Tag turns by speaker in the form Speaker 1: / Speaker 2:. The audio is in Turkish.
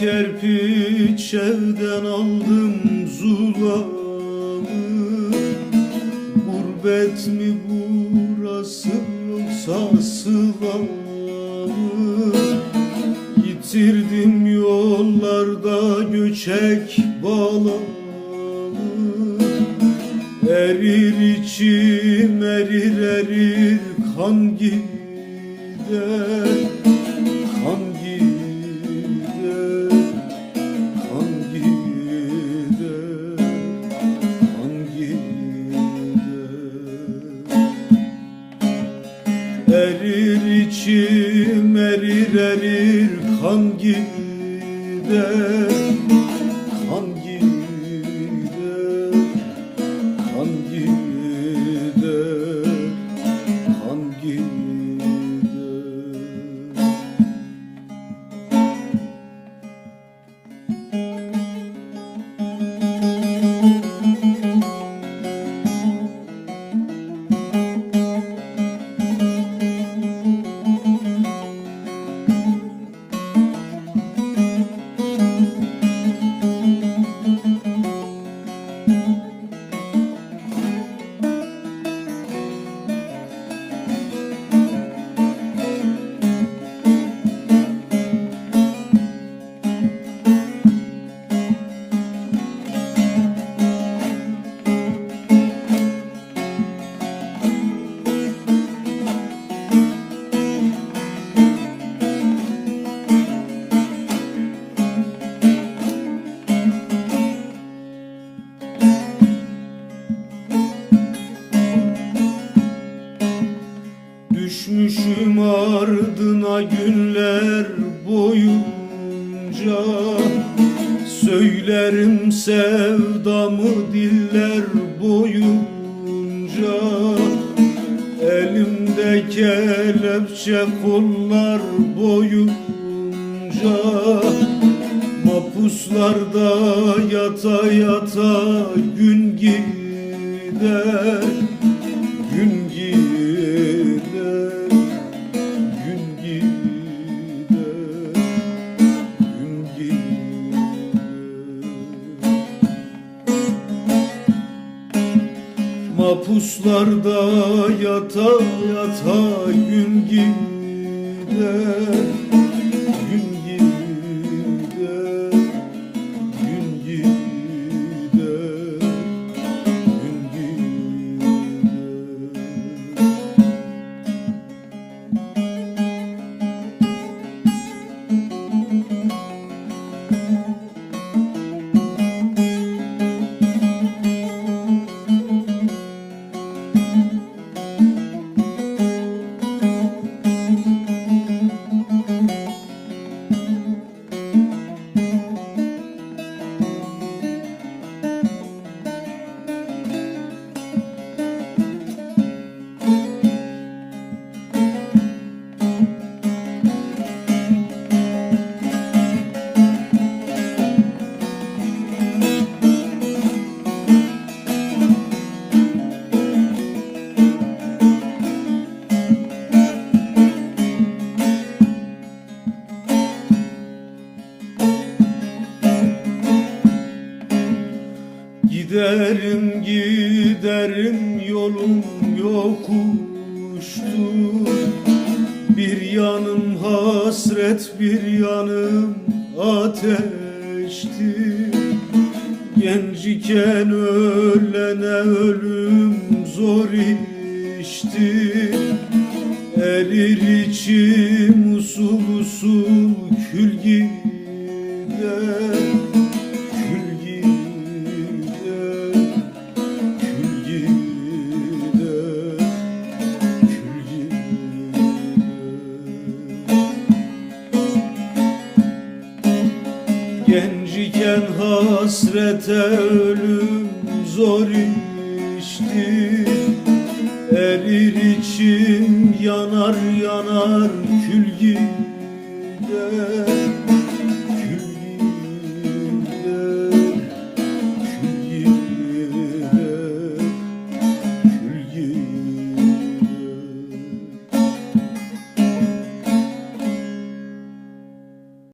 Speaker 1: kerpiç evden aldım zulamı Gurbet mi burası yoksa sıla mı Yitirdim yollarda göçek bağlamı Erir içim erir erir kan gider içim erir erir kan gider günler boyunca Söylerim sevdamı diller boyunca. Elimde kelepçe kollar boyunca. Mapuslarda yata yata gün gider Gün gider Mapuslarda yata yata gün gider Giderim giderim yolum yokuştur Bir yanım hasret bir yanım ateştir Genciken ölene ölüm zor iştir Erir içim usul usul kül gider hasrete ölüm zor iştir Erir içim yanar yanar kül gider